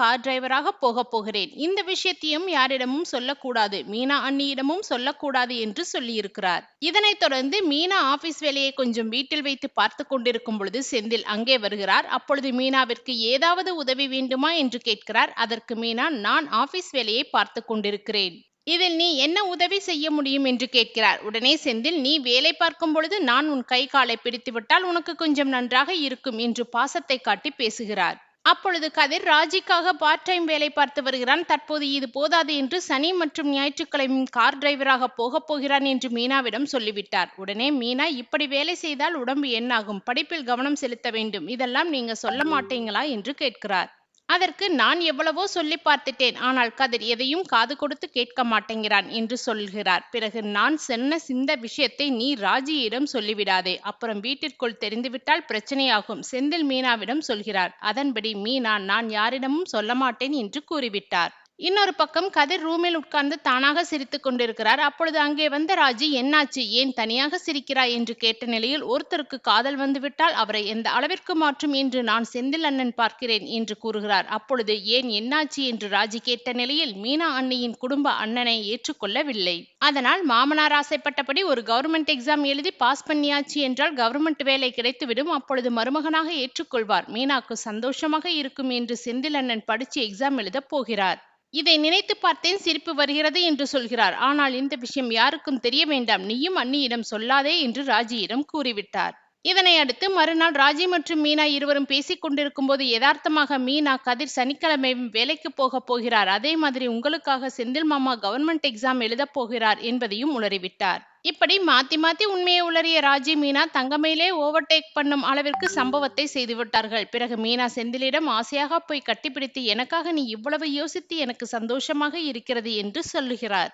Car டிரைவராக போகப் போகிறேன். இந்த விஷயத்தையும் யாரிடமும் சொல்லக்கூடாது. மீனா அண்ணியிடமும் சொல்லக்கூடாது என்று சொல்லியிருக்கிறார். இதனைத் தொடர்ந்து மீனா ஆபீஸ் வேலையை கொஞ்சம் வீட்டில் வைத்து பார்த்து கொண்டிருக்கும் பொழுது செந்தில் அங்கே வருகிறார். அப்பொழுது மீனாவிற்கு ஏதாவது உதவி வேண்டுமா என்று கேட்கிறார். அதற்கு மீனா நான் ஆபீஸ் வேலையை பார்த்து கொண்டிருக்கிறேன். இதில் நீ என்ன உதவி செய்ய முடியும் என்று கேட்கிறார். உடனே செந்தில் நீ வேலை பார்க்கும் பொழுது நான் உன் கை காலை பிடித்துவிட்டால் உனக்கு கொஞ்சம் நன்றாக இருக்கும் என்று பாசத்தை காட்டி பேசுகிறார். அப்பொழுது கதிர் ராஜிக்காக பார்ட் டைம் வேலை பார்த்து வருகிறான். தற்போது இது போதாது என்று சனி மற்றும் ஞாயிற்றுக்கிழமையும் கார் டிரைவராக போகப் போகிறான் என்று மீனாவிடம் சொல்லிவிட்டார். உடனே மீனா இப்படி வேலை செய்தால் உடம்பு என்னாகும்? படிப்பில் கவனம் செலுத்த வேண்டும். இதெல்லாம் நீங்க சொல்ல மாட்டீங்களா? என்று கேட்கிறார். அதற்கு நான் எவ்வளவோ சொல்லி பார்த்துட்டேன் ஆனால் கதிர் எதையும் காது கொடுத்து கேட்க மாட்டேங்கிறான் என்று சொல்கிறார். பிறகு நான் சொன்ன சிந்த விஷயத்தை நீ ராஜியிடம் சொல்லிவிடாதே. அப்புறம் வீட்டிற்குள் தெரிந்துவிட்டால் பிரச்சனையாகும் செந்தில் மீனாவிடம் சொல்கிறார். அதன்படி மீனா நான் யாரிடமும் சொல்ல மாட்டேன் என்று கூறிவிட்டார். இன்னொரு பக்கம் கதிர் ரூமில் உட்கார்ந்து தானாக சிரித்து கொண்டிருக்கிறார். அப்பொழுது அங்கே வந்த ராஜி என்னாச்சு? ஏன் தனியாக சிரிக்கிறாய்? என்று கேட்ட நிலையில் ஒருத்தருக்கு காதல் வந்துவிட்டால் அவரை எந்த அளவிற்கு மாற்றும் என்று நான் செந்தில் அண்ணன் பார்க்கிறேன் என்று கூறுகிறார். அப்பொழுது ஏன் என்னாச்சு? என்று ராஜி கேட்ட நிலையில் மீனா அண்ணியின் குடும்ப அண்ணனை ஏற்றுக்கொள்ளவில்லை. அதனால் மாமனார் ஆசைப்பட்டபடி ஒரு கவர்மெண்ட் எக்ஸாம் எழுதி பாஸ் பண்ணியாச்சு என்றால் கவர்மெண்ட் வேலை கிடைத்துவிடும். அப்பொழுது மருமகனாக ஏற்றுக்கொள்வார். மீனாக்கு சந்தோஷமாக இருக்கும் என்று செந்தில் அண்ணன் படிச்சு எக்ஸாம் எழுதப் போகிறார். இதை நினைத்து பார்த்தேன் சிரிப்பு வருகிறது என்று சொல்கிறார். ஆனால் இந்த விஷயம் யாருக்கும் தெரிய வேண்டாம். நீயும் அண்ணியிடம் சொல்லாதே என்று ராஜியிடம் கூறிவிட்டார். இதனை அடுத்து மறுநாள் ராஜி மற்றும் மீனா இருவரும் பேசிக் கொண்டிருக்கும் போது யதார்த்தமாக மீனா கதிர் சனிக்கிழமை வேலைக்கு போக போகிறார். அதே மாதிரி உங்களுக்காக செந்தில் மாமா கவர்மெண்ட் எக்ஸாம் எழுதப் போகிறார் என்பதையும் உளறிவிட்டார் இப்படி மாத்தி மாத்தி உண்மையை உளறிய ராஜி மீனா தங்கமையிலே ஓவர்டேக் பண்ணும் அளவிற்கு சம்பவத்தை செய்துவிட்டார்கள். பிறகு மீனா செந்திலிடம் ஆசையாக போய் கட்டிப்பிடித்து எனக்காக நீ இவ்வளவு யோசித்து எனக்கு சந்தோஷமாக இருக்கிறது என்று சொல்லுகிறார்.